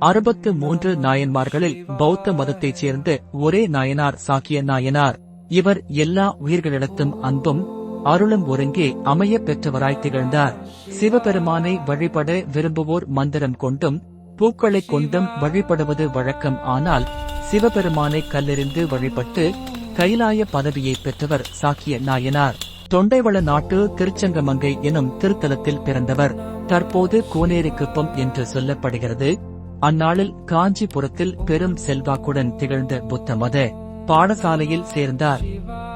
அறுபத்து மூன்று நாயன்மார்களில் பௌத்த மதத்தைச் சேர்ந்த ஒரே நாயனார் சாக்கிய நாயனார். இவர் எல்லா உயிர்களிடத்தும் அன்பும் அருளும் ஒருங்கே அமைய பெற்றவராய் திகழ்ந்தார். சிவபெருமானை வழிபட விரும்புவோர் மந்திரம் கொண்டும் பூக்களைக் கொண்டும் வழிபடுவது வழக்கம் ஆனால் சிவபெருமானை கல்லெறிந்து வழிபட்டு கைலாய பதவியை பெற்றவர் சாக்கிய நாயனார். தொண்டைவள நாட்டு திருச்சங்கமங்கை எனும் திருத்தலத்தில் பிறந்தவர். தற்போது கோனேரிக்குப்பம் என்று சொல்லப்படுகிறது. அந்நாளில் காஞ்சிபுரத்தில் பெரும் செல்வாக்குடன் திகழ்ந்த புத்த மத பாடசாலையில் சேர்ந்தார்.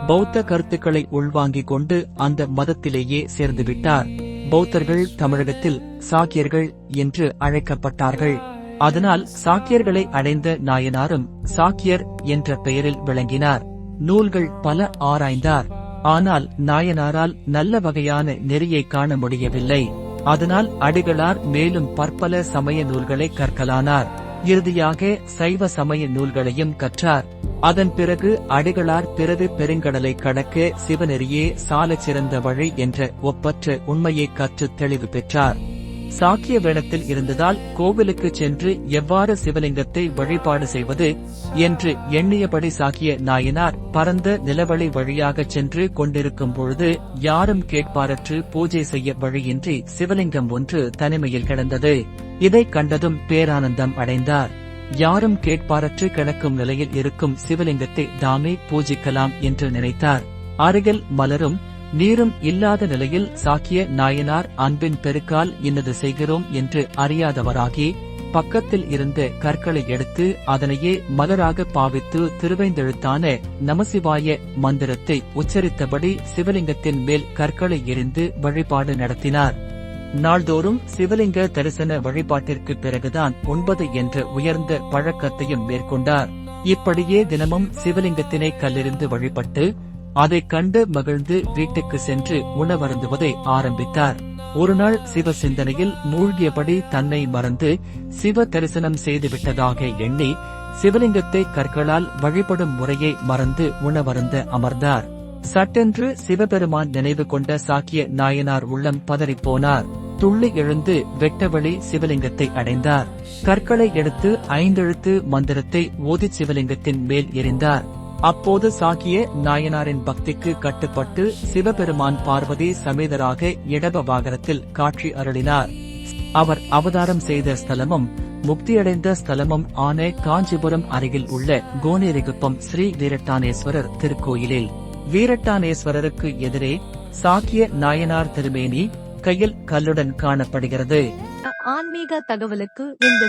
பௌத்த கருத்துக்களை உள்வாங்கிக் கொண்டு அந்த மதத்திலேயே சேர்ந்துவிட்டார். பௌத்தர்கள் தமிழகத்தில் சாக்கியர்கள் என்று அழைக்கப்பட்டார்கள். அதனால் சாக்கியர்களை அடைந்த நாயனாரும் சாக்கியர் என்ற பெயரில் விளங்கினார். நூல்கள் பல ஆராய்ந்தார். ஆனால் நாயனாரால் நல்ல வகையான நெறியை காண முடியவில்லை. அதனால் அடிகளார் மேலும் பற்பல சமய நூல்களை கற்கலானார். இறுதியாக சைவ சமய நூல்களையும் கற்றார். அதன் பிறகு அடிகளார் பிறகு பெருங்கடலை கடக்க சிவநெறியே சால சிறந்த வழி என்ற ஒப்பற்ற உண்மையை கற்று தெளிவு பெற்றார். சாக்கிய வேடத்தில் இருந்ததால் கோவிலுக்கு சென்று எவ்வாறு சிவலிங்கத்தை வழிபாடு செய்வது என்று எண்ணியபடி சாக்கிய நாயனார் பரந்த நிலவழி வழியாக சென்று கொண்டிருக்கும் பொழுது யாரும் கேட்பாரற்று பூஜை செய்ய வழியின்றி சிவலிங்கம் ஒன்று தனிமையில் கிடந்தது. இதை கண்டதும் பேரானந்தம் அடைந்தார். யாரும் கேட்பாரற்று கிடக்கும் நிலையில் இருக்கும் சிவலிங்கத்தை தாமே பூஜிக்கலாம் என்று நினைத்தார். அருகில் மலரும் நீரும் இல்லாத நிலையில் சாக்கிய நாயனார் அன்பின் பெருக்கால் இன்னது செய்கிறோம் என்று அறியாதவராகி பக்கத்தில் இருந்த கற்களை எடுத்து அதனையே மலராக பாவித்து திருவைந்தெழுத்தான நமசிவாய மந்திரத்தை உச்சரித்தபடி சிவலிங்கத்தின் மேல் கற்களை எரிந்து வழிபாடு நடத்தினார். நாள்தோறும் சிவலிங்க தரிசன வழிபாட்டிற்கு பிறகுதான் உண்பது என்ற உயர்ந்த பழக்கத்தையும் மேற்கொண்டார். இப்படியே தினமும் சிவலிங்கத்தினை கல்லிருந்து வழிபட்டு அதைக் கண்டு மகிழ்ந்து வீட்டுக்கு சென்று உணவருந்துவதை ஆரம்பித்தார். ஒருநாள் சிவ சிந்தனையில் மூழ்கியபடி தன்னை மறந்து சிவ தரிசனம் செய்துவிட்டதாக எண்ணி சிவலிங்கத்தை கற்களால் வழிபடும் முறையை மறந்து உணவருந்த அமர்ந்தார். சட்டென்று சிவபெருமான் நினைவு கொண்ட சாக்கிய நாயனார் உள்ளம் பதறிப்போனார் துள்ளி எழுந்து வெட்டவெளி சிவலிங்கத்தை அடைந்தார். கற்களை எடுத்து ஐந்தெழுத்து மந்திரத்தை ஓதி சிவலிங்கத்தின் மேல் எறிந்தார். அப்போது சாக்கிய நாயனாரின் பக்திக்கு கட்டுப்பட்டு சிவபெருமான் பார்வதி சமேதராக இடப வாகனத்தில் காட்சி அருளினார். அவர் அவதாரம் செய்த ஸ்தலமும் முக்தியடைந்த ஸ்தலமும் ஆன காஞ்சிபுரம் அருகில் உள்ள கோனேரிகுப்பம் ஸ்ரீ வீரட்டானேஸ்வரர் திருக்கோயிலில். வீரட்டானேஸ்வரருக்கு எதிரே சாக்கிய நாயனார் திருமேனி கையில் கல்லுடன் காணப்படுகிறது. ஆன்மீக தகவலுக்கு இந்த